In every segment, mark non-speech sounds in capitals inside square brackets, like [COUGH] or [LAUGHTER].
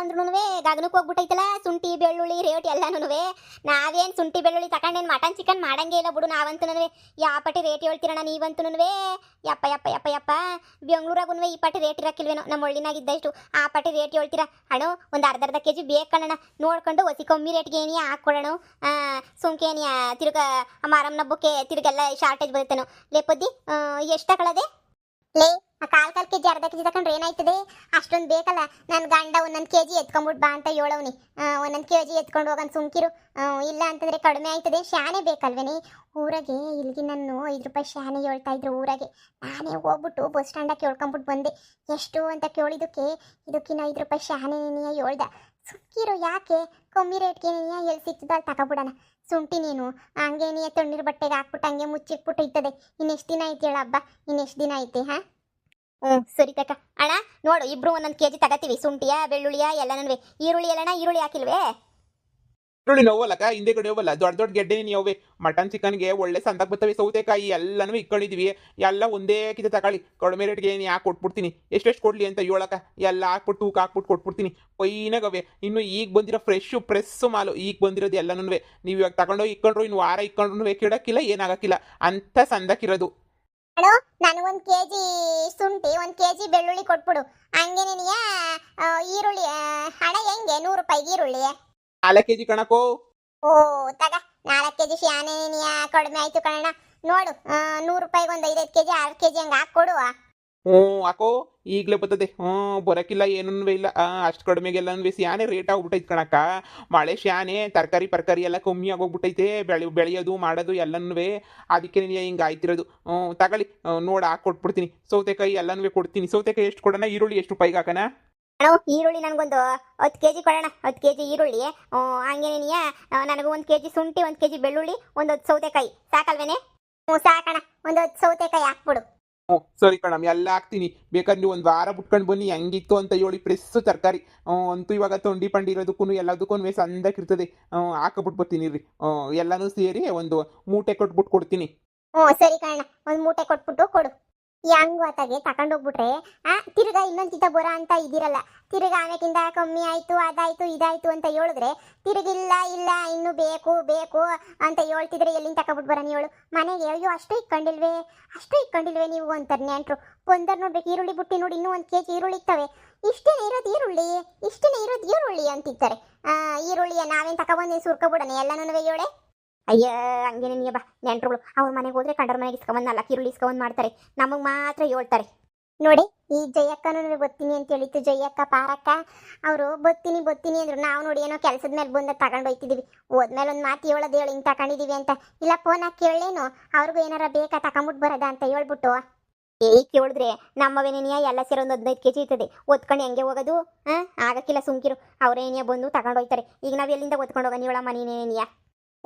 ಅಂದ್ರೂ ಗಗನಕ್ಕೆ ಹೋಗ್ಬಿಟ್ಟೈತಲ್ಲ, ಶುಂಠಿ, ಬೆಳ್ಳುಳ್ಳಿ ರೇಟ್ ಎಲ್ಲಾನು ನಾವೇನ್ ಶುಂಠಿ, ಬೆಳ್ಳುಳ್ಳಿ ತಗೊಂಡೇನು ಮಟನ್ ಚಿಕನ್ ಮಾಡಂಗೆ ಇಲ್ಲ ಬಿಡು ನಾವಂತೂ ಯಾ ಪಟ್ಟಿ ರೇಟ್ ಹೇಳ್ತೀರಣ್ಣ ನೀವಂತೂ ಯಪ್ಪ ಯಪ್ಪ ಯಪ್ಪ ಯಪ್ಪ. ಬೆಂಗಳೂರಾಗೂ ಈ ಪಟ್ಟಿ ರೇಟ್ ಇರಕ್ಕಿಲ್ವೇನೋ? ನಮ್ಮ ಒಳ್ಳಿನಾಗಿದ್ದಷ್ಟು ಆ ಪಟ್ಟಿ ರೇಟ್ ಹೇಳ್ತೀರಾ? ಅಣ್ಣ ಒಂದು ಅರ್ಧ ಅರ್ಧ ಕೆ ಜಿ ಬೇಕಣ್ಣ ನೋಡ್ಕೊಂಡು ಒಸಿ ಕಮ್ಮಿ ರೇಟ್ಗೆ ಏನಿ ಹಾಕ್ಕೊಡೋಣ. ಸುಮ್ಕೇನಿ ತಿರ್ಗ ಮಾರಮ್ಮನ ಬುಕ್ಕೆ ತಿರ್ಗೆಲ್ಲ ಶಾರ್ಟೇಜ್ ಬರುತ್ತೇನೋ. ಲೇಪದ್ದಿ ಎಷ್ಟು ಲೇ, ಆ ಕಾಲ್ ಕಾಲ್ ಕೆಜಿ ಅರ್ಧ ಕೆಜಿ ತಕೊಂಡ್ರೆ ಏನಾಯ್ತದೆ? ಅಷ್ಟೊಂದು ಬೇಕಲ್ಲ ನನ್ನ ಗಂಡ ಒಂದೊಂದು ಕೆಜಿ ಎತ್ಕೊಂಡ್ಬಿಟ್ಟು ಬಾ ಅಂತ ಹೇಳವ್ನಿ. ಒಂದೊಂದು ಕೆಜಿ ಎತ್ಕೊಂಡು ಹೋಗನ್ ಸುಮ್ಕಿರು. ಇಲ್ಲ ಅಂತಂದ್ರೆ ಕಡಿಮೆ ಆಯ್ತದೆ, ಶಾನೆ ಬೇಕಲ್ವೇನಿ? ಊರಾಗೆ ಇಲ್ಲಿಗೆ ನಾನು ಐದು ರೂಪಾಯಿ ಶಾನೆ ಹೇಳ್ತಾ ಇದ್ರು ಊರಾಗೆ. ನಾನೇ ಹೋಗ್ಬಿಟ್ಟು ಬಸ್ ಸ್ಟ್ಯಾಂಡಾಗ ಕೇಳ್ಕೊಂಬಿಟ್ಟು ಬಂದೆ. ಎಷ್ಟು ಅಂತ ಕೇಳಿದಕ್ಕೆ ಇದಕ್ಕಿನ್ನ ಐದು ರೂಪಾಯಿ ಶಾನೆ ನೀ ಹೇಳ್ದ. ಸುಮ್ಕಿರು ಯಾಕೆ? ಕಮ್ಮಿ ರೇಟ್ಗೆ ಎಲ್ಲಿ ಸಿಗ್ತದ ಅಲ್ಲಿ ತಗೊಬಿಡೋಣ ನೀನು. ಹಂಗೆ ನೀ ತಣ್ಣೀರು ಬಟ್ಟೆಗೆ ಹಾಕ್ಬಿಟ್ಟು ಹಂಗೆ ಮುಚ್ಚಿಟ್ಬಿಟ್ಟು ಇರ್ತದೆ. ಇನ್ನೆಷ್ಟು ದಿನ ಐತಿ ಹೇಳ ಹಬ್ಬ? ಇನ್ನೆಷ್ಟು ದಿನ ಐತಿ ಹಾ? ಹ್ಞೂ, ಸರಿ ತಕ್ಕ ಅಣ್ಣ, ನೋಡು, ಇಬ್ರು ಒಂದೊಂದು ಕೆಜಿ ತಗತೀವಿ. ಶುಂಠಿಯ ಬೆಳ್ಳುಳ್ಳಿಯ ಎಲ್ಲನೂ ಈರುಳ್ಳಿ ಎಲ್ಲಣ್ಣ, ಈರುಳ್ಳಿ ಹಾಕಿಲ್ವೇ? ಈರುಳ್ಳಿ ನೋವಲ್ಲಕ್ಕ ಹಿಂದೆ ಕಡೆ ಹೋಗಲ್ಲ. ದೊಡ್ಡ ದೊಡ್ಡ ಗೆಡ್ಡೆ ನೀವೇ ಮಟನ್, ಚಿಕನ್ಗೆ ಒಳ್ಳೆ ಸಂದಾಗ ಬರ್ತವೆ ಸೌತೆಕಾಯಿ. ಎಲ್ಲನೂ ಇಕ್ಕೊಂಡಿದ್ವಿ. ಎಲ್ಲ ಒಂದೇ ಕಿತ ತಗೊಳ್ಳಿ ಕಡಿಮೆ ರೇಟ್ಗೆ ಏನು ಯಾಕೆ ಕೊಟ್ಬಿಡ್ತೀನಿ. ಎಷ್ಟೆಷ್ಟು ಕೊಡ್ಲಿ ಅಂತ ಹೇಳಕ್ಕ? ಎಲ್ಲ ಹಾಕ್ಬಿಟ್ಟು, ತೂಕ ಹಾಕ್ಬಿಟ್ಟು ಕೊಟ್ಬಿಡ್ತೀನಿ. ಪೈನಾಗವೆ ಇನ್ನು ಈಗ ಬಂದಿರೋ ಫ್ರೆಶು ಪ್ರೆಸ್ಸು ಮಾಲು. ಈಗ ಬಂದಿರೋದು ಎಲ್ಲನೂ ನೀವು ಇವಾಗ ತಗೊಂಡೋಗಿ ಇಕ್ಕೊಂಡ್ರು, ಇನ್ನು ವಾರ ಇಕ್ಕೊಂಡ್ರು ಕೆಡಕ್ಕಿಲ್ಲ, ಏನಾಗಕ್ಕಿಲ್ಲ. ಅಂತ ಸಂದಕ್ಕಿರೋದು ಅಣ್ಣ ಒಂದು ಕೆ ಜಿ ಶುಂಠಿ, ಒಂದು ಕೆ ಜಿ ಬೆಳ್ಳುಳ್ಳಿ ಕೊಟ್ಬಿಡು. ಹಂಗೆ ನಿನಗೆ ಈರುಳ್ಳಿ ಹಣ ಹೆಂಗೆ? ನೂರು ರೂಪಾಯಿಗೆ ಈರುಳ್ಳಿ ನಾಲ್ಕು ಕೆಜಿ ಕಣಕೋ ಓ ತಗ ನಾಲ್ಕು ಕೆಜಿ ನೀಯ ಕಡಿಮೆ ಆಯ್ತು ಕಣಣ್ಣ. ನೋಡು ನೂರು ರೂಪಾಯಿಗೆ ಒಂದು ಐದೈದು ಕೆಜಿ ಆರು ಕೆಜಿ ಹಂಗೆ ಹಾಕ್ಕೊಡು ಹ್ಞೂ ಹಾಕೋ. ಈಗಲೇ ಬರ್ತದೆ. ಹ್ಞೂ ಬರೋಕ್ಕಿಲ್ಲ ಏನೂ ಇಲ್ಲ. ಅಷ್ಟು ಕಡಿಮೆಗೆಲ್ಲ ಸ್ಯಾನೆ ರೇಟ್ ಆಗ್ಬಿಟ್ಟೈತೆ ಕಣಕ್ಕ. ಮಳೆ ಶ್ಯಾನೆ ತರಕಾರಿ ಪರ್ಕಾರಿ ಎಲ್ಲ ಕಮ್ಮಿ ಆಗೋಗ್ಬಿಟ್ಟೈತೆ. ಬೆಳೆ ಬೆಳೆಯೋದು ಮಾಡೋದು ಎಲ್ಲನೂ ಅದಕ್ಕೆ ನೀನು ಹಿಂಗೆ ಆಯ್ತಿರೋದು. ಹ್ಞೂ ತಗೊಳ್ಳಿ. ನೋಡಿ ಹಾಕ್ಕೊಟ್ಬಿಡ್ತೀನಿ ಸೌತೆಕಾಯಿ ಎಲ್ಲನೂ ಕೊಡ್ತೀನಿ. ಸೌತೆಕಾಯಿ ಎಷ್ಟು ಕೊಡೋಣ ಈರುಳ್ಳಿ ಎಷ್ಟು ರೂಪಾಯಿಗೆ ಹಾಕೋಣ ಅಣ್ಣ ಈರುಳ್ಳಿ ನನಗೊಂದು ಹತ್ತು ಕೆ ಜಿ ಕೊಡೋಣ ಹತ್ತು ಕೆ ಜಿ ಈರುಳ್ಳಿ. ಆ, ಹಂಗೆ ನೀಯ ನನಗೆ ಒಂದು ಕೆ ಜಿ ಶುಂಠಿ ಒಂದು ಕೆ ಜಿ ಬೆಳ್ಳುಳ್ಳಿ ಒಂದು ಹತ್ತು ಸೌತೆಕಾಯಿ. ಸಾಕಲ್ವೇನೆ? ಹ್ಞೂ ಸಾಕಣ ಒಂದು ಹತ್ತು ಸೌತೆಕಾಯಿ ಹಾಕ್ಬಿಡು. ಹ್ಞೂ ಸರಿ ಕಣಮ್ ಎಲ್ಲ ಹಾಕ್ತೀನಿ. ಬೇಕಾದ್ರೆ ನೀವು ಒಂದು ವಾರ ಬಿಟ್ಕೊಂಡು ಬನ್ನಿ ಹೆಂಗಿತ್ತು ಅಂತ ಹೇಳಿ ಫ್ರೆಶ್ ತರಕಾರಿ. ಅಂತೂ ಇವಾಗ ತೊಂಡಿ ಪಂಡಿ ಇರೋದಕ್ಕೂ ಎಲ್ಲದಕ್ಕೂ ಸಂದಕ್ಕಿರ್ತದೆ ಹಾಕಬಿಟ್ಟು ಬರ್ತೀನಿ ರೀ ಎಲ್ಲನೂ ಸೇರಿ ಒಂದು ಮೂಟೆ ಕೊಟ್ಬಿಟ್ಟು ಕೊಡ್ತೀನಿ. ಹ್ಞೂ ಸರಿ ಕಣ್ಣ ಒಂದು ಮೂಟೆ ಕೊಟ್ಬಿಟ್ಟು ಕೊಡು. ಹೆಂಗ್ ಅತ್ತಾಗೆ ತಗೊಂಡೋಗ್ಬಿಟ್ರೆ ಆ, ತಿರ್ಗಾ ಇನ್ನೊಂದು ಚಿತ್ತ ಬರ ಅಂತ ಇದಿರಲ್ಲ. ತಿರ್ಗಾ ಆಮೇಕಿಂದ ಕಮ್ಮಿ ಆಯ್ತು, ಅದಾಯ್ತು, ಇದಾಯ್ತು ಅಂತ ಹೇಳಿದ್ರೆ ತಿರುಗಿಲ್ಲ, ಇಲ್ಲ, ಇನ್ನು ಬೇಕು ಬೇಕು ಅಂತ ಹೇಳ್ತಿದ್ರೆ ಎಲ್ಲಿಂದ ತಕೊಬಿಟ್ಟು ಬರೋಣ ಹೇಳು ಮನೆಗೆ, ಅಯ್ಯೋ, ಅಷ್ಟು ಇಕ್ಕೊಂಡಿಲ್ವೇ? ಅಷ್ಟು ಇಕ್ಕೊಂಡಿಲ್ವೇ ನೀವು ಅಂತಾರೆ ನೆಂಟ್ರು ಒಂದರ್ ನೋಡ್ಬೇಕು, ಈರುಳ್ಳಿ ಬುಟ್ಟಿ ನೋಡಿ ಇನ್ನೂ ಒಂದು ಕೆ ಜಿ ಈರುಳ್ಳಿ ಇರ್ತವೆ ಇಷ್ಟೇ ಇರೋದು ಈರುಳ್ಳಿ? ಇಷ್ಟೇ ಇರೋದು ಈರುಳ್ಳಿ ಅಂತಿರ್ತಾರೆ ಈರುಳ್ಳಿಯ ನಾವೇನು ತಗೊಬಂದು ಸುರ್ಕೊಬಿಡೋಣ ಎಲ್ಲನೂ ಹೇಳೆ ಅಯ್ಯ ಹಂಗೆ ನಿನಗೆ ಬಾ, ನೆಂಟ್ರುಗಳು. ಅವ್ರ ಮನೆಗೆ ಹೋದ್ರೆ ಕಂಡರ ಮನೆಗೆ ಇಸ್ಕೊಂಬಂದು ನಾಲ್ಕು ಈರುಳ್ಳಿ ಇಸ್ಕೊಂಬಂದು ಮಾಡ್ತಾರೆ. ನಮಗೆ ಮಾತ್ರ ಹೇಳ್ತಾರೆ. ನೋಡಿ, ಈ ಜಯಕ್ಕನೂ ಬತ್ತೀನಿ ಅಂತ ಹೇಳಿತ್ತು ಜಯಕ್ಕ, ಪಾರಕ್ಕ. ಅವರು ಬತ್ತೀನಿ ಬತ್ತೀನಿ ಅಂದ್ರು. ನಾವು ನೋಡಿ ಏನೋ ಕೆಲಸದ ಮೇಲೆ ಬಂದ ತಗೊಂಡು ಹೋಯ್ತಿದ್ದೀವಿ ಹೋದ್ಮೇಲೆ ಒಂದು ಮಾತು ಹೇಳೋದು ಹೇಳಿ ಹಿಂಗೆ ತಗೊಂಡಿದ್ದೀವಿ ಅಂತ. ಇಲ್ಲ ಫೋನ್ ಹಾಕಿ ಕೇಳೇನು ಅವ್ರಿಗೂ ಏನಾರ ಬೇಕಾ ತಗೊಂಬಿಟ್ಟು ಬರೋದ ಅಂತ ಹೇಳ್ಬಿಟ್ಟು. ಏ ಕೇಳಿದ್ರೆ ನಮ್ಮವೇನೇನಿಯ ಎಲ್ಲ ಸೇರಿ ಒಂದು ಹದಿನೈದು ಕೆ ಜಿ ಇರ್ತದೆ. ಒತ್ಕೊಂಡು ಹೆಂಗೆ ಹೋಗೋದು? ಹಾಂ? ಆಗಕ್ಕಿಲ್ಲ, ಸುಮ್ಕಿರು. ಅವ್ರೇನಿಯ ಬಂದು ತಗೊಂಡು ಹೋಯ್ತಾರೆ. ಈಗ ನಾವು ಎಲ್ಲಿಂದ ಒತ್ಕೊಂಡು ಹೋಗೋಣ ಹೇಳ ಮನೇನೇನಿಯ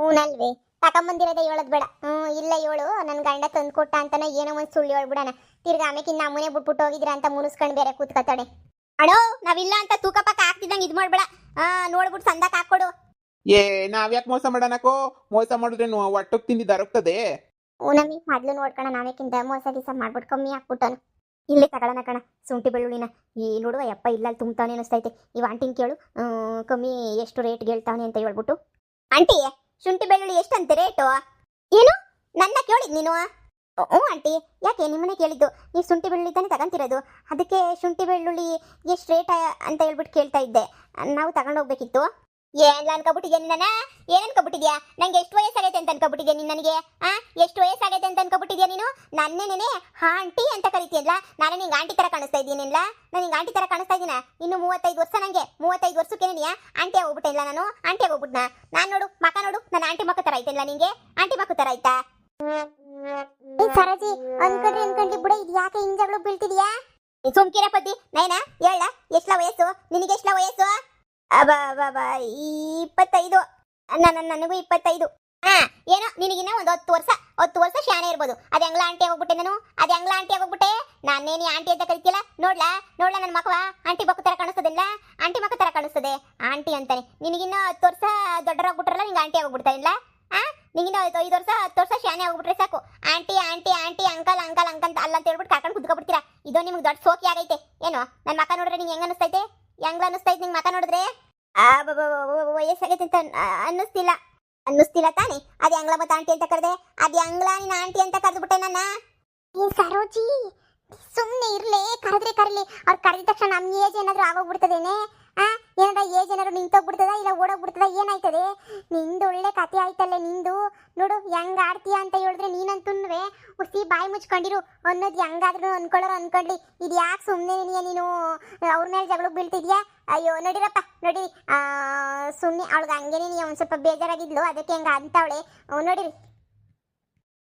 ಹೂನಲ್ವೇ? ತಗೊಂಬಂದಿರೋದೇ ಹೇಳೋದು ಬೇಡ. ಹ್ಞೂ ಇಲ್ಲ ಹೇಳು. ನನ್ನ ಗಂಡ ತಂದು ಕೊಟ್ಟ ಅಂತಾನೆ ಏನೋ ಒಂದು ಸುಳ್ಳು ಹೇಳ್ಬಿಡಣ. ತಿರ್ಗಾ ಆಮೇಕಿನ್ನ ನಮ್ಮನೆ ಬಿಟ್ಬಿಟ್ಟು ಹೋಗಿದ್ರ ಅಂತ ಮುನಿಸ್ಕೊಂಡು ಬೇರೆ ಕೂತ್ಕೊತಾಳೆ. ಅಣೋ ನಾವಿಲ್ಲ ಅಂತ ತೂಕ ಪಕ್ಕ ಹಾಕ್ತಿದ್ದಂಗೆ ಇದು ಮಾಡ್ಬೇಡ. ಹಾ ನೋಡ್ಬಿಟ್ಟು ಸಂದಕ್ಕೆ ಹಾಕ್ಕೊಡು. ಏ ನಾವ್ಯಾಕೆ ಮೋಸ ಮಾಡೋಣಕೋ ಮೋಸ ಮಾಡಿದ್ರೆ ಒಟ್ಟಕ್ಕೆ ತಿಂದಿ ದರಗ್ತದೆ ಓನಮಿ ಮೊದಲು ನೋಡ್ಕಣ ನಾವೇಕಿಂದ ಮೋಸ ಗೀಸ ಮಾಡ್ಬಿಟ್ಟು ಕಮ್ಮಿ ಹಾಕ್ಬಿಟ್ಟನು ಇಲ್ಲಿ ತಗೊಳ್ಳೋಣ ಕಣ ಶುಂಠಿ ಬೆಳ್ಳುಳ್ಳಿನ. ಈ ನೋಡುವ ಯಪ್ಪ ಇಲ್ಲ ಅಲ್ಲಿ ತುಂಬ್ತಾನೆ ಅನಿಸ್ತೈತೆ ಈ ಆಂಟಿನ ಕೇಳು. ಕಮ್ಮಿ ಎಷ್ಟು ರೇಟ್ ಹೇಳ್ತಾವನೆ ಅಂತ ಹೇಳ್ಬಿಟ್ಟು. ಆಂಟಿ ಶುಂಠಿ ಬೆಳ್ಳುಳ್ಳಿ ಎಷ್ಟಂತೆ ರೇಟು? ಏನು? ನನ್ನ ಕೇಳಿದ್ ನೀನು? ಹ್ಞೂ ಆಂಟಿ, ಯಾಕೆ ನಿಮ್ಮನ್ನೇ ಕೇಳಿದ್ದು? ನೀವು ಶುಂಠಿ ಬೆಳ್ಳುಳ್ಳಿ ತಾನೇ ತಗೊಂತಿರೋದು. ಅದಕ್ಕೆ ಶುಂಠಿ ಬೆಳ್ಳುಳ್ಳಿ ಎಷ್ಟು ರೇಟ್ ಅಂತ ಹೇಳ್ಬಿಟ್ಟು ಕೇಳ್ತಾ ಇದ್ದೆ. ನಾವು ತಗೊಂಡೋಗ್ಬೇಕಿತ್ತು. ಏನ್ ಅನ್ಕೊಬಿಟ್ಟಿದ್ಯಾ ನಿನ್ನ ಏನ್ ಅನ್ಕೊಬಿಟ್ಟಿದ್ಯಾ ನಂಗೆ ಎಷ್ಟು ವಯಸ್ಸಾಗೈತೆ ಅಂತ ಅನ್ಕೊಬಿಟ್ಟಿದ್ಯಾ ನೀನ್ ನನಗೆ ಆ? ಎಷ್ಟು ವಯಸ್ಸಾಗೈತೆ ಅಂತ ಅನ್ಕೊಬಿಟ್ಟಿದ್ಯಾ ನೀನು? ನನ್ನೇನೆ ಆಂಟಿ ಅಂತ ಕರಿತೀಯಲ್ಲ ನಾನು ನಿಂಗೆ ಆಂಟಿ ತರ ಕಾಣಿಸ್ತಾ ಇದ್ದೀನಿಲ್ಲ? ನಾನು ನಿಂಗೆ ಆಂಟಿ ತರ ಕಾಣಿಸ್ತಾ ಇದ್ದೀನ? ಇನ್ನು ಮೂವತ್ತೈದು ವರ್ಷ ನಂಗೆ ಮೂವತ್ತೈದು ವರ್ಷಕ್ಕೆ ಆಂಟಿ ಆಗೋಗ್ಬಿಟ್ಟಿಲ್ಲ ನಾನು? ಆಂಟಿ ಆಗೋಗ್ಬಿಟ್ನ ನಾನು ನೋಡು ಮಕ ನೋಡು ನನ್ನ ಆಂಟಿ ಮಕ್ಕ ತರ ಐತಿಲ್ಲ ನಿಂಗೆ? ಆಂಟಿ ಮಕ್ಕ ತರ ಆಯ್ತಾ ಸರಜಿ ಅನ್ಕೊಂಡ್ರಿ ಅನ್ಕೊಂಡ್ರಿ ಬಿಡ ಇದು ಯಾಕೆ ಹಿಂಜಗಳು ಬೀಳ್ತಿದ್ಯಾ? ಸುಮ್ಕಿರ ಪತಿ ನೈನಾ ಹೇಳ ಎಷ್ಟಲ ವಯಸ್ಸು? ಅಬ ಅಬ್ಬಾ ಅಬ, ಇಪ್ಪತ್ತೈದು ನನ್ನ ನನಗೂ ಇಪ್ಪತ್ತೈದು. ಹಾ ಏನೋ? ನಿನಗಿನ್ನ ಒಂದು ಹತ್ತು ವರ್ಷ ಹತ್ತು ವರ್ಷ ಶಾನೆ ಇರ್ಬೋದು. ಅದು ಹೆಂಗ್ಲ ಆಂಟಿ ಆಗೋಗ್ಬಿಟ್ಟೆ ನಾನು? ಅದು ಹೆಂಗ್ಲ ಆಂಟಿ ಆಗೋಗ್ಬಿಟ್ಟೆ ನಾನೇನಿ ಆಂಟಿ ಅಂತ ಕರಿತಿಲ್ಲ ನೋಡ್ಲಾ? ನೋಡ್ಲಾ ನನ್ನ ಮಕ್ಕಳ ಆಂಟಿ ಮಕ್ಕ ತರ ಕಾಣಿಸ್ತದಿಲ್ಲ ಆಂಟಿ ಮಕ್ಕ ತರ ಕಾಣಿಸ್ತದೆ. ಆಂಟಿ ಅಂತಾನೆ. ನಿನಗಿನ್ನ ಹತ್ತು ವರ್ಷ ದೊಡ್ಡರಾಗ್ಬಿಟ್ರಲ್ಲ ನಿಂಗೆ ಆಂಟಿ ಆಗೋಗ್ಬಿಡ್ತಾ ಇಲ್ಲ ಆ? ನಿಂಗಿನ್ನ ಐದು ವರ್ಷ ಹತ್ತು ವರ್ಷ ಶಾನೆ ಆಗೋಗ್ಬಿಟ್ರೆ ಸಾಕು. Aunty aunty aunty uncle uncle uncle ಅಲ್ಲ ಅಂತ ಹೇಳ್ಬಿಟ್ಟು ಕರ್ಕೊಂಡು ಕುತ್ಕೊಬಿಡ್ತೀರಾ? ಇದು ನಿಮ್ಗೆ ದೊಡ್ಡ ಸೋಕಿ ಆಗೈತೆ ಏನೋ? ನನ್ನ ಮಕ ನೋಡ್ರೆ ನಿಂಗೆ ಹೆಂಗ್ ಅನಿಸ್ತೈತೆ? ಹೆಂಗ್ ಅನಿಸ್ತೈತೆ ನಿಂಗೆ ಮಕ ನೋಡಿದ್ರೆ? ಆ ವಯಸ್ಸಾಗೈತೆ ಅಂತ ಅನ್ನಿಸ್ತಿಲ್ಲ. ಅನ್ನಿಸ್ತಿಲ್ಲ ತಾನೆ? ಅದ್ ಹೆಂಗ್ಲ ಮತ್ತೆ ಆಂಟಿ ಅಂತ ಕರೆದೆ. ಅದ್ ಹೆಂಗ್ಲ ನಿನ್ನ ಆಂಟಿ ಅಂತ ಕರೆದ್ಬಿಟ್ಟೆ ನನ್ನ. ಈ ಸರೋಜಿ ಸುಮ್ಮನೆ ಇರ್ಲೇ, ಕರೆದ್ರೆ ಕರೀಲಿ. ಅವ್ರು ಕರೆದ ತಕ್ಷಣ ನಮ್ಮ ಏಜ್ ಏನಾದ್ರು ಆಗೋಗ್ಬಿಡ್ತದೇನೆ? ಆ? ಏನಾರ ಏಜ್ ಏನಾದ್ರು ನಿಂತೋಗ್ಬಿಡ್ತದ ಇಲ್ಲ ಓಡೋಗ್ಬಿಡ್ತದ? ಏನಾಯ್ತದೆ? ನಿಂದು ಒಳ್ಳೆ ಕತೆ ಆಯ್ತಲ್ಲ ನಿಂದು. ನೋಡು, ಹೆಂಗ್ ಆಡ್ತೀಯ ಅಂತ ಹೇಳಿದ್ರೆ ನೀನಂತುನ್ವೆ ಉಸಿ ಬಾಯಿ ಮುಚ್ಕೊಂಡಿರು. ಅನ್ನೋದು ಹೆಂಗಾದ್ರೂ ಅನ್ಕೊಳ್ಳೋರು ಅನ್ಕೊಂಡ್ಲಿ ಇದು ಯಾಕೆ ಸುಮ್ಮನೆ ನೀನು? ಅವ್ರ ಮೇಲೆ ಜಗಳಕ್ಕೆ ಬೀಳ್ತಿದ್ಯಾ? ಅಯ್ಯೋ, ನಡಿರಪ್ಪ ಆ ಸುಮ್ಮನೆ ಅವಳಿಗೆ ಹಂಗೇನೆ ನೀ ಒಂದು ಸ್ವಲ್ಪ ಬೇಜಾರಾಗಿದ್ಲು. ಅದಕ್ಕೆ ಹಂಗ ಅಂತವಳೆ. ನೋಡಿರಿ.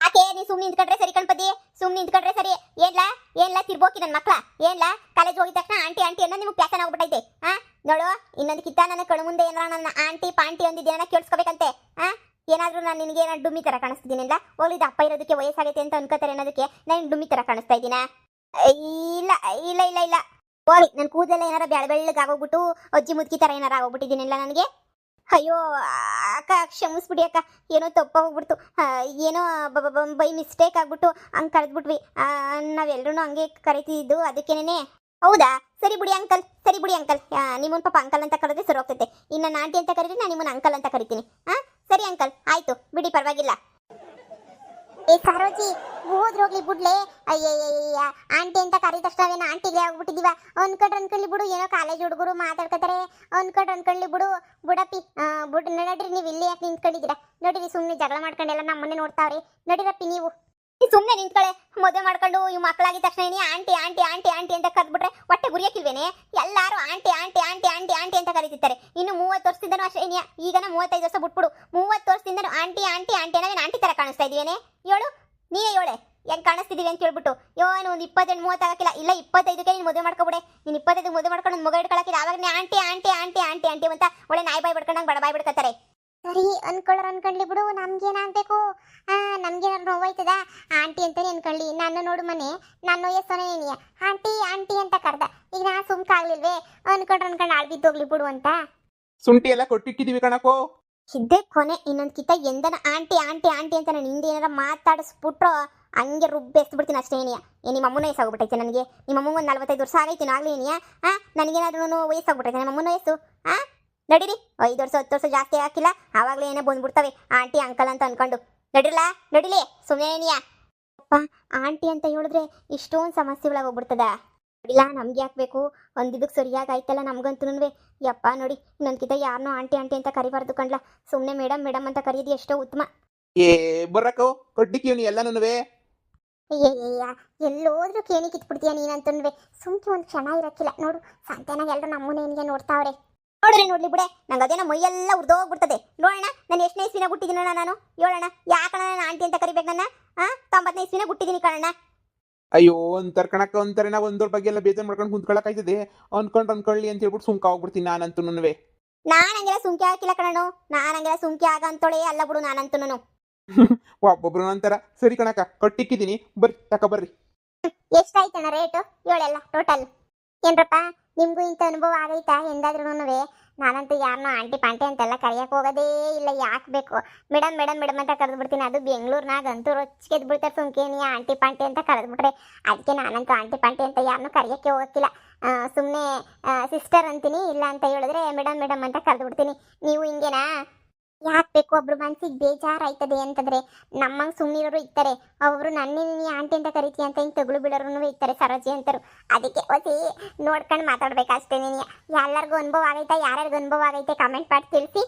ಆಕೆ ನೀ ಸುಮ್ಮನೆ ನಿಂತ್ಕೊಂಡ್ರೆ ಸರಿ ಕಣ್ಪತಿ. ಸುಮ್ಮನೆ ನಿಂತ್ಕೊಂಡ್ರೆ ಸರಿ. ಏನ್ಲಾ? ಏನ್ಲ? ತಿರ್ಬೋಕಿ ನನ್ನ ಮಕ್ಳ. ಏನ್ಲ? ಕಾಲೇಜ್ ಹೋಗಿದ ತಕ್ಷಣ ಆಂಟಿ ಆಂಟಿ ಅನ್ನೋ ನಿಮ್ಗೆ ಪ್ಯಾಸನ್ ಆಗ್ಬಿಟ್ಟೈತೆ ಹಾ ನೋಡು ಇನ್ನೊಂದು ಕಿತ್ತ ನನ್ನ ಕಣ್ಣು ಮುಂದೆ ಏನಾರ ನನ್ನ ಆಂಟಿ ಪಾಂಟಿ ಅಂದಿದ್ದೇನ ಕೇಳಿಸ್ಕೋಬೇಕಂತೆ. ಹಾ ಏನಾದ್ರೂ ನಾನು ನಿನಗೆ ಏನಾದ್ರು ಡುಮ್ಮಿ ತರ ಕಾಣಿಸ್ತಿದ್ದೀನಿಲ್ಲ ಹೋಗ್ಲಿದ ಅಪ್ಪ ಇರೋದಕ್ಕೆ ವಯಸ್ಸಾಗೈತೆ ಅಂತ ಅನ್ಕೋತಾರೆ ಅನ್ನೋದಕ್ಕೆ ನಾನು ಡುಮ್ಮಿ ತರ ಕಾಣಿಸ್ತಾ ಇದ್ದೀನ? ಇಲ್ಲ ಇಲ್ಲ ಇಲ್ಲ ಇಲ್ಲ. ಹೋಗ್ಲಿ ನನ್ನ ಕೂದಲೆಲ್ಲ ಏನಾರ ಬೆಳ ಬೆಳ್ಳಗೆ ಆಗೋಗ್ಬಿಟ್ಟು ಅಜ್ಜಿ ಮುದ್ಕಿ ತರ ಏನಾರ ಆಗೋಗ್ಬಿಟ್ಟಿದ್ದೀನಿಲ್ಲ ನನಗೆ? ಅಯ್ಯೋ ಅಕ್ಕ ಕ್ಷಮಿಸ್ಬಿಡಿ ಅಕ್ಕ. ಏನೋ ತಪ್ಪಾಗೋಗ್ಬಿಡ್ತು ಆ, ಏನೋ ಬೈ ಮಿಸ್ಟೇಕ್ ಆಗ್ಬಿಟ್ಟು ಹಂಗೆ ಕರೆದ್ಬಿಟ್ವಿ ನಾವೆಲ್ಲರೂ ಹಂಗೆ ಕರಿತಿದ್ದು ಅದಕ್ಕೇನೆ ಹೌದಾ? ಸರಿ ಬಿಡಿ ಅಂಕಲ್, ಸರಿ ಬಿಡಿ ಅಂಕಲ್. ನಿಮ್ಮನ್ ಪಾಪ ಅಂಕಲ್ ಅಂತ ಕರೆದ್ರೆ ಸರಿ ಹೋಗ್ತೈತೆ. ಇನ್ನು ನಾಂಟಿ ಆಂಟಿ ಅಂತ ಕರೀರಿ ನಾನು ನಿಮ್ಮನ್ನ ಅಂಕಲ್ ಅಂತ ಕರಿತೀನಿ. ಹಾ ಸರಿ ಅಂಕಲ್, ಆಯ್ತು. ಬಿಡಿ, ಪರವಾಗಿಲ್ಲ. ಏ, ಸರೋಜಿ ಹೋದ್ರೋಗ್ಲಿ ಬಿಡ್ಲೆ. ಅಯ್ಯಯ್ಯ ಆಂಟಿ ಅಂತ ಕರೀ ತಕ್ಷಣ ಆಂಟಿಗೆ ಆಗ್ಬಿಟ್ಟಿದೀವ. ಅನ್ಕೊಂಡ್ರೆ ಅನ್ಕೊಳ್ಳಿ ಬಿಡು, ಏನೋ ಕಾಲೇಜ್ ಹುಡುಗರು ಮಾತಾಡ್ಕೊತಾರೆ ಅನ್ಕೊಂಡ್ರೆ ಅನ್ಕೊಳ್ಳಿ ಬಿಡು. ಬುಡಪ್ಪಿ ಬುಡ್ ನೋಡ್ರಿ ನಡ್ರಿ, ನೀವು ಇಲ್ಲಿ ಯಾಕೆ ನಿಂತ್ಕೊಂಡಿದ್ದೀರಾ? ನೋಡಿರಿ ಸುಮ್ಮನೆ ಜಗಳ ಮಾಡ್ಕೊಂಡೆಲ್ಲ ನಮ್ಮನ್ನೇ ನೋಡ್ತಾವ್ರಿ. ನಡಿರಪ್ಪಿ ನೀವು. ಸುಮ್ಮನೆ ನಿಂತ್ಕೊಳ್ಳೆ ಮದುವೆ ಮಾಡ್ಕೊಂಡು ಇವ್ ಮಕ್ಕಳಾಗಿದ ತಕ್ಷಣ ನೀ ಆಂಟಿ ಆಂಟಿ ಆಂಟಿ ಆಂಟಿ ಅಂತ ಕರೆದ್ಬಿಟ್ರೆ ಹೊಟ್ಟೆ ಗುರಿಯಕ್ಕಿಲ್ವೇನೆ ಎಲ್ಲಾರು aunty aunty aunty aunty aunty ಅಂತ ಕರೀತಿರ್ತಾರೆ. ಇನ್ನು ಮೂವತ್ತು ವರ್ಷದಿಂದನೂ ಅಷ್ಟೇ ನೀ ಈಗನ ಮೂವತ್ತೈದು ವರ್ಷ ಬಿಟ್ಬಿಡು. ಮೂವತ್ತು ವರ್ಷದಿಂದನೂ ಆಂಟಿ ಆಂಟಿ ಆಂಟಿ ಅನ್ನೋ ಆಂಟಿ ತರ ಕಾಣಿಸ್ತಾ ಇದೀವೇನೆ? ಹೇಳು ನೀನೇ ಹೇಳೆ ಹೆಂಗ್ ಕಾಣಿಸ್ತಿದೀವಿ ಅಂತ ಹೇಳ್ಬಿಟ್ಟು. ಯೋ ಒಂದು ಇಪ್ಪತ್ತೆಂಟು ಮೂವತ್ತಾಗಕ್ಕಿಲ್ಲ ಇಲ್ಲ, ಇಪ್ಪತ್ತೈದಕ್ಕೆ ನೀನು ಮದುವೆ ಮಾಡ್ಕೊಬಿಡೆ. ನೀನು ಇಪ್ಪತ್ತೈದು ಮದುವೆ ಮಾಡ್ಕೊಂಡು ಒಂದು ಮಗ ಇಟ್ಕೊಳಕ್ಕಿಲ್ಲ ಆವಾಗ ನೀ aunty aunty aunty aunty aunty ಅಂತ ಒಳ್ಳೆ ನಾಯಿ ಬಾಯಿ ಬಿಡ್ಕೊಂಡಂಗೆ ಬಡ ಬಾಯಿ ಬಿಡ್ಕೊತಾರೆ. ಸರಿ ಅನ್ಕೊಳ್ಳೋರು ಅನ್ಕೊಳ್ಳಿ ಬಿಡು ನಮ್ಗೇನಾಗಬೇಕು ನಮ್ಗೇನಾರು ನೋವಾಯ್ತದ? ಆಂಟಿ ಅಂತಾನೆ ಅನ್ಕೊಳ್ಳಿ. ನನ್ನ ನೋಡು ಮನೆ ನಾನು ನೀನಿಯ ಆಂಟಿ ಆಂಟಿ ಅಂತ ಕರ್ದ. ಈಗ ನಾ ಸುಮ್ಕಾಗ್ಲಿಲ್ವೇ ಅನ್ಕೊಂಡ್ರೆ ಅನ್ಕೊಂಡು ಆಳ್ ಬಿದ್ದೋಗ್ಲಿ ಬಿಡು ಅಂತ. ಶುಂಠಿ ಎಲ್ಲ ಕೊಟ್ಟಿಟ್ಟಿದೀವಿ ಕಣಕೋ ಇದ್ದೇ ಕೊನೆ. ಇನ್ನೊಂದು ಕಿತ್ತ ಎಂದನ ಆಂಟಿ ಆಂಟಿ ಆಂಟಿ ಅಂತ ನಾನು ಹಿಂದೆ ಏನಾರ ಮಾತಾಡಿಸ್ಬಿಟ್ರು ಹಂಗೆ ರುಬ್ಬೆಸ್ಬಿಡ್ತೀನಿ ಅಷ್ಟೇ ಏನಿಯ ಏ ನಿಮ್ಮ ಅಮ್ಮನ ವಯಸ್ಸಾಗ್ಬಿಟ್ಟೈತೆ ನನಗೆ. ನಿಮ್ಮ ಅಮ್ಮಂಗೆ ಒಂದು ನಲ್ವತ್ತೈದು ವರ್ಷ ಆಗೈತೆ ಆಗಲಿ ಏನಿಯ ಆ ನನಗೇನಾದ್ರೂ ವಯಸ್ಸಾಗ್ಬಿಟ್ಟೈತೆ ನಮ್ಮ ಅಮ್ಮನ ವಯಸ್ಸು? ಆ? ನಡೀರಿ. ಐದು ವರ್ಷ ಹತ್ತು ವರ್ಷ ಜಾಸ್ತಿ ಹಾಕಿಲ್ಲ ಆವಾಗಲೇ ಏನೇ ಬಂದ್ಬಿಡ್ತವೆ. ಆಂಟಿ ಅಂಕಲ್ ಅಂತ ಅನ್ಕೊಂಡು. ನಡಿರಲ್ಲ ನಡಿಲಿ. ಸುಮ್ಮನೆ ಏನಿಯ ಅಪ್ಪ ಆಂಟಿ ಅಂತ ಹೇಳಿದ್ರೆ ಇಷ್ಟೊಂದು ಸಮಸ್ಯೆಗಳಾಗಿ ಹೋಗ್ಬಿಡ್ತದ. ಇಲ್ಲ ನಮ್ಗೆ ಹಾಕ್ಬೇಕು ಒಂದಿದಕ್ಕೆ ಸರಿಯಾಗಿ ಆಯ್ತಲ್ಲ ನಮ್ಗಂತೂ ಯಪ್ಪ ನೋಡಿ ಇನ್ನೊಂದ್ಕಿತ ಯಾರನ್ನೂ ಆಂಟಿ ಆಂಟಿ ಅಂತ ಕರಿಬಾರ್ದು ಕಣ್ಲ. ಸುಮ್ಮನೆ ಮೇಡಮ್ ಮೇಡಮ್ ಅಂತ ಕರೀದಿ ಎಷ್ಟೋ ಉತ್ತಮ. ಏ ಬರಕೋ ಕೇಳಿ ಎಲ್ಲೋದ್ರೂ ಕೇಣಿ ಕಿತ್ಬಿಡ್ತೀಯ ನೀನಂತನ್ವೆ. ಸುಮ್ಕೆ ಒಂದು ಕ್ಷಣ ಇರಕ್ಕಿಲ್ಲ. ನೋಡು ಸಂತೆನಾಗ ಎಲ್ಲರೂ ನಮ್ಮನೆ ನಿನಗೆ ನೋಡ್ತಾವ್ರೆ. ನೋಡ್ರಿ ನೋಡ್ಲಿ ಬಿಡೆ. ನಂಗೆ ಅದೇನೋ ಮೈಯೆಲ್ಲ ಉರ್ದೋಗ್ಬಿಡ್ತದೆ. ನೋಡೋಣ ನಾನು ಎಷ್ಟನೇ ಇಸ್ವಿನ ಹುಟ್ಟಿದ್ದೀನ ನಾನು. ಹೇಳೋಣ ಯಾಕಣ್ಣ ನಾನು ಆಂಟಿ ಅಂತ ಕರಿಬೇಕು ನನ್ನ? ಆ ತೊಂಬತ್ತನೇ ಇಸ್ವಿನ ಹುಟ್ಟಿದ್ದೀನಿ ಕಣಣ್ಣ. ಅಯ್ಯೋ ಒಂಥರ ಕಣಕ್ಕ ಒಂಥರ ನಾ ಒಂದೊರ್ ಬಗ್ಗೆ ಎಲ್ಲ ಬೇಜಾರು ಮಾಡ್ಕೊಂಡು ಕುಂತ್ಕೊಳಕಾಯ್ತದೆ ಅನ್ಕೊಂಡು ಅನ್ಕೊಳ್ಳಿ ಅಂತ ಹೇಳ್ಬಿಟ್ಟು ಸುಮ್ಕ ಹೋಗ್ಬಿಡ್ತೀನಿ ನಾನಂತೂ ನಾನು ಹಂಗೆಲ್ಲ ಸುಮ್ಕೆ ಹಾಕಿಲ್ಲ ಕಣನು ನಾನು ಹಂಗೆಲ್ಲ ಸುಮ್ಕೆ ಆಗ ಅಂತೊಳೆ ಅಲ್ಲ ಬಿಡು ನಾನಂತೂ [LAUGHS] ಒಬ್ಬೊಬ್ರು ನಂತರ ಸರಿ ಕಣಕ್ಕ ಕಟ್ಟಿಕ್ಕಿದ್ದೀನಿ ಬರ್ರಿ ತಕ ಬರ್ರಿ. ಎಷ್ಟಾಯ್ತಣ್ಣ ರೇಟು? ಏಳೆಲ್ಲ ಟೋಟಲ್. ಏನ್ರಪ್ಪ? ನಿಮ್ಗೂ ಇಂಥ ಅನುಭವ ಆಗೈತಾ? ಎಂದಾದ್ರೂ ನಾನಂತೂ ಯಾರನ್ನೂ ಆಂಟಿ ಪಾಂಟಿ ಅಂತೆಲ್ಲ ಕರೆಯಕ್ಕೆ ಹೋಗೋದೇ ಇಲ್ಲ, ಯಾಕೆ ಬೇಕು? ಮೇಡಮ್ ಮೇಡಮ್ ಮೇಡಮ್ ಅಂತ ಕರೆದು ಬಿಡ್ತೀನಿ ಅದು ಬೆಂಗಳೂರಿನಾಗ ಅಂತೂ ರೊಚ್ಚಿಗೆದ್ದು ಬಿಡ್ತಾರೆ ಆಂಟಿ ಪಾಂಟಿ ಅಂತ ಕರೆದ್ಬಿಟ್ರೆ. ಅದಕ್ಕೆ ನಾನಂತೂ ಆಂಟಿ ಪಾಂಟಿ ಅಂತ ಯಾರನ್ನೂ ಕರೆಯೋಕ್ಕೆ ಹೋಗಕ್ಕಿಲ್ಲ. ಸುಮ್ಮನೆ ಸಿಸ್ಟರ್ ಅಂತೀನಿ, ಇಲ್ಲ ಅಂತ ಹೇಳಿದ್ರೆ ಮೇಡಮ್ ಮೇಡಮ್ ಅಂತ ಕರೆದು ಬಿಡ್ತೀನಿ ನೀವು ಹಿಂಗೇನಾ? ಯಾಕೆ ಬೇಕು ಒಬ್ರು ಮನ್ಸಿಗೆ ಬೇಜಾರಾಯ್ತದೆ ಅಂತಂದ್ರೆ ನಮ್ಮಂಗೆ ಸುಮ್ಮನಿರೋರು ಇರ್ತಾರೆ. ಅವರು ನನ್ನ ನೀ ಆಂಟಿ ಅಂತ ಕರಿತೀಯ ಅಂತ ಹಿಂಗೆ ತಗುಲು ಬಿಡೋರು ಇರ್ತಾರೆ ಸರೋಜಿ ಅಂತಾರು. ಅದಕ್ಕೆ ಒಸಿ ನೋಡ್ಕೊಂಡು ಮಾತಾಡ್ಬೇಕಷ್ಟೇ ನೀನು. ಎಲ್ಲರಿಗೂ ಅನುಭವ ಆಗೈತಾ, ಯಾರ್ಯಾರಿಗೂ ಅನುಭವ ಆಗೈತೆ ಕಮೆಂಟ್ ಮಾಡಿ ತಿಳಿಸಿ.